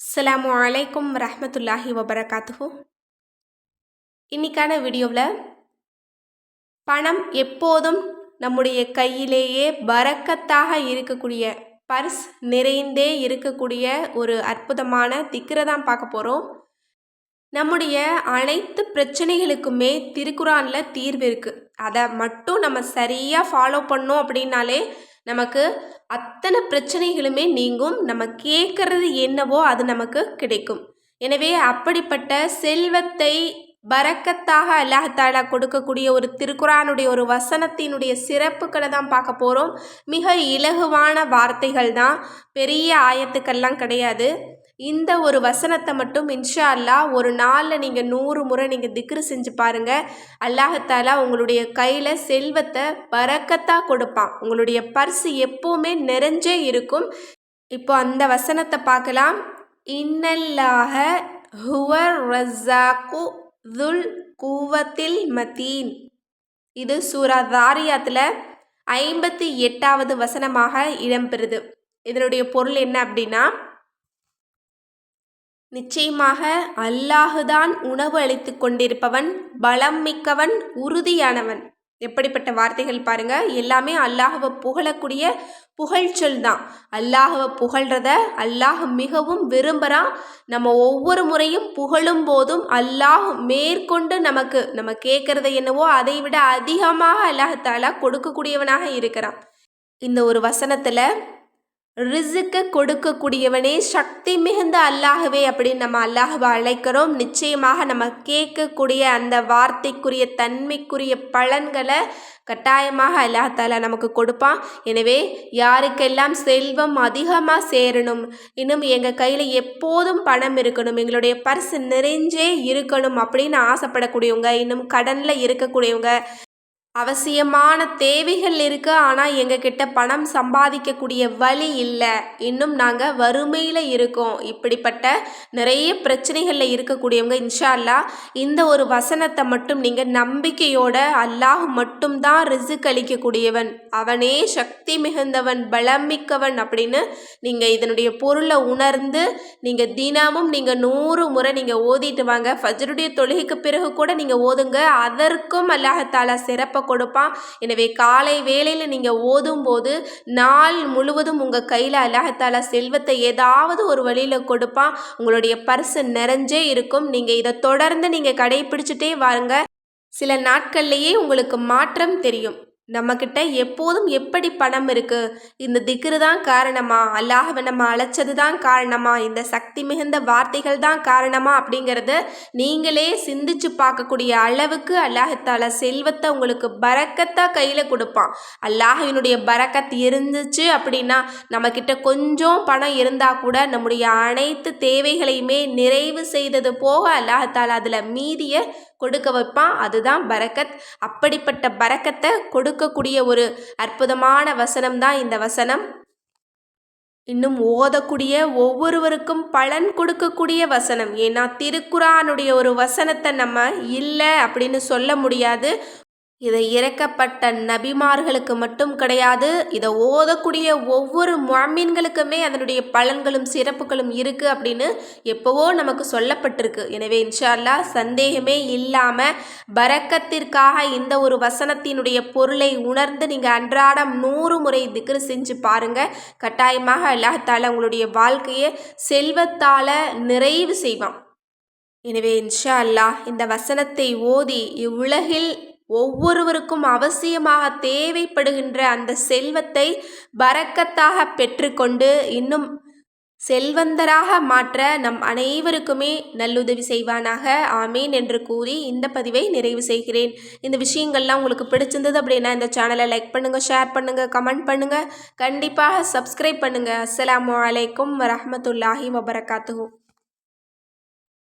அஸ்லாம் அலைக்கும் ரஹ்மத்துல்லாஹி வபரகாத்துஹூ இன்னைக்கான வீடியோவில் பணம் எப்போதும் நம்முடைய கையிலேயே பறக்கத்தாக இருக்கக்கூடிய பர்ஸ் நிறைந்தே இருக்கக்கூடிய ஒரு அற்புதமான திக்கரை தான் பார்க்க போகிறோம் நம்முடைய அனைத்து பிரச்சனைகளுக்குமே திருக்குறானில் தீர்வு இருக்குது அதை மட்டும் நம்ம சரியாக ஃபாலோ பண்ணோம் அப்படின்னாலே நமக்கு அத்தனை பிரச்சனைகளுமே நீங்கும். நம்ம கேட்குறது என்னவோ அது நமக்கு கிடைக்கும். எனவே அப்படிப்பட்ட செல்வத்தை பரக்கத்தாக அல்லாஹாலா கொடுக்கக்கூடிய ஒரு திருக்குறானுடைய ஒரு வசனத்தினுடைய சிறப்புகளை தான் பார்க்க போகிறோம் மிக இலகுவான வார்த்தைகள் தான் பெரிய ஆயத்துக்கள்லாம் கிடையாது. இந்த ஒரு வசனத்தை மட்டும் இன்ஷா அல்லா ஒரு நாளில் நீங்கள் நூறு முறை நீங்கள் திக்ரு செஞ்சு பாருங்கள் அல்லாஹத்தாலா உங்களுடைய கையில் செல்வத்தை பறக்கத்தாக கொடுப்பான். உங்களுடைய பர்ஸ் எப்போவுமே நிறைஞ்சே இருக்கும். இப்போ அந்த வசனத்தை பார்க்கலாம். இன்னல்லாக ஹுவர் ரஸாக்கு துல் கூவத்தில் மதீன் இது சூரா தாரியாத்தில் ஐம்பத்தி எட்டாவது வசனமாக இடம்பெறுது. இதனுடைய பொருள் என்ன அப்படின்னா நிச்சயமாக அல்லாஹுதான் உணவு அளித்து கொண்டிருப்பவன் பலம் மிக்கவன் உறுதியானவன். எப்படிப்பட்ட வார்த்தைகள் பாருங்க. எல்லாமே அல்லாஹுவை புகழக்கூடிய புகழ்ச்சொல் தான். அல்லாஹுவை புகழ்றத அல்லாஹ் மிகவும் விரும்புகிறான் நம்ம ஒவ்வொரு முறையும் புகழும் போதும் அல்லாஹ் மேற்கொண்டு நமக்கு நம்ம கேட்குறத என்னவோ அதை விட அதிகமாக அல்லாஹாலா கொடுக்கக்கூடியவனாக இருக்கிறான். இந்த ஒரு வசனத்தில் ரிசுக்கு கொடுக்கக்கூடியவனே சக்தி மிகுந்த அல்லாகவே அப்படின்னு நம்ம அல்லாஹுவை அழைக்கிறோம். நிச்சயமாக நம்ம கேட்கக்கூடிய அந்த வார்த்தைக்குரிய தன்மைக்குரிய பலன்களை கட்டாயமாக அல்லாஹால நமக்கு கொடுப்பான். எனவே யாருக்கெல்லாம் செல்வம் அதிகமாக சேரணும் இன்னும் எங்கள் கையில் எப்போதும் பணம் இருக்கணும் எங்களுடைய பர்ஸ் நிறைஞ்சே இருக்கணும் அப்படின்னு ஆசைப்படக்கூடியவங்க இன்னும் கடனில் இருக்கக்கூடியவங்க அவசியமான தேவைகள் இருக்குது ஆனால் எங்ககிட்ட பணம் சம்பாதிக்கக்கூடிய வழி இல்லை. இன்னும் நாங்கள் வறுமையில் இருக்கோம். இப்படிப்பட்ட நிறைய பிரச்சனைகளில் இருக்கக்கூடியவங்க இன்ஷா அல்லா இந்த ஒரு வசனத்தை மட்டும் நீங்கள் நம்பிக்கையோட அல்லாஹ் மட்டும்தான் ரிசுக் அளிக்கக்கூடியவன். அவனே சக்தி மிகுந்தவன் பலமிக்கவன் அப்படின்னு நீங்கள் இதனுடைய பொருளை உணர்ந்து நீங்கள் தினமும் நீங்கள் நூறு முறை நீங்கள் ஓதிட்டு வாங்க. ஃபஜருடைய தொழுகைக்கு பிறகு கூட நீங்கள் ஓதுங்க. அதற்கும் அல்லாஹத்தாலா சிறப்பை கொடுப்பான். எனவே காலை வேளையில் நீங்கள் ஓதும் போது நாள் முழுவதும் உங்கள் கையில் அல்லாஹத்தால செல்வத்தை ஏதாவது ஒரு வழியில் கொடுப்பான். உங்களுடைய பர்சு நிறைஞ்சே இருக்கும். நீங்கள் இதை தொடர்ந்து நீங்கள் கடைபிடிச்சிட்டே வாருங்க. சில நாட்கள்லேயே உங்களுக்கு மாற்றம் தெரியும். நம்மக்கிட்ட எப்போதும் எப்படி பணம் இருக்குது இந்த திக்ரு தான் காரணமா? அல்லாஹவை நம்ம அழைச்சது தான் காரணமா? இந்த சக்தி மிகுந்த வார்த்தைகள் தான் காரணமா? அப்படிங்கிறத நீங்களே சிந்திச்சு பார்க்கக்கூடிய அளவுக்கு அல்லாஹத்தால செல்வத்தை உங்களுக்கு பறக்கத்தான் கையில் கொடுப்பான். அல்லாஹினுடைய பறக்கத் இருந்துச்சு அப்படின்னா நம்மக்கிட்ட கொஞ்சம் பணம் இருந்தால் கூட நம்முடைய அனைத்து தேவைகளையுமே நிறைவு செய்தது போக அல்லாஹத்தால அதில் மீதியை கொடுக்க வைப்பான். அதுதான் பரக்கத். அப்படிப்பட்ட பரக்கத்தை கொடுக்கக்கூடிய ஒரு அற்புதமான வசனம் தான் இந்த வசனம். இன்னும் ஓதக்கூடிய ஒவ்வொருவருக்கும் பலன் கொடுக்கக்கூடிய வசனம். ஏன்னா திருக்குறானுடைய ஒரு வசனத்தை நம்ம இல்லை அப்படின்னு சொல்ல முடியாது. இதை இறக்கப்பட்ட நபிமார்களுக்கு மட்டும் கிடையாது இதை ஓதக்கூடிய ஒவ்வொரு மாமீன்களுக்குமே அதனுடைய பலன்களும் சிறப்புகளும் இருக்குது அப்படின்னு எப்போவோ நமக்கு சொல்லப்பட்டிருக்கு. எனவே இன்ஷால்லா சந்தேகமே இல்லாமல் பறக்கத்திற்காக இந்த ஒரு வசனத்தினுடைய பொருளை உணர்ந்து நீங்கள் அன்றாடம் நூறு முறை திக்ரு செஞ்சு பாருங்கள் கட்டாயமாக அல்லாஹால உங்களுடைய வாழ்க்கையை செல்வத்தால் நிறைவு செய்வான். எனவே இன்ஷா அல்லாஹ் இந்த வசனத்தை ஓதி இவ்வுலகில் ஒவ்வொருவருக்கும் அவசியமாக தேவைப்படுகின்ற அந்த செல்வத்தை பறக்கத்தாக பெற்றுக்கொண்டு இன்னும் செல்வந்தராக மாற்ற நம் அனைவருக்குமே நல்லுதவி செய்வானாக. ஆமீன் என்று கூறி இந்த பதிவை நிறைவு செய்கிறேன். இந்த விஷயங்கள்லாம் உங்களுக்கு பிடிச்சிருந்தது அப்படின்னா இந்த சேனலை லைக் பண்ணுங்கள் ஷேர் பண்ணுங்கள் கமெண்ட் பண்ணுங்கள் கண்டிப்பாக சப்ஸ்கிரைப் பண்ணுங்கள் அஸ்லாம் வலைக்கம் வரமத்துல்லாஹி வபரகாத்து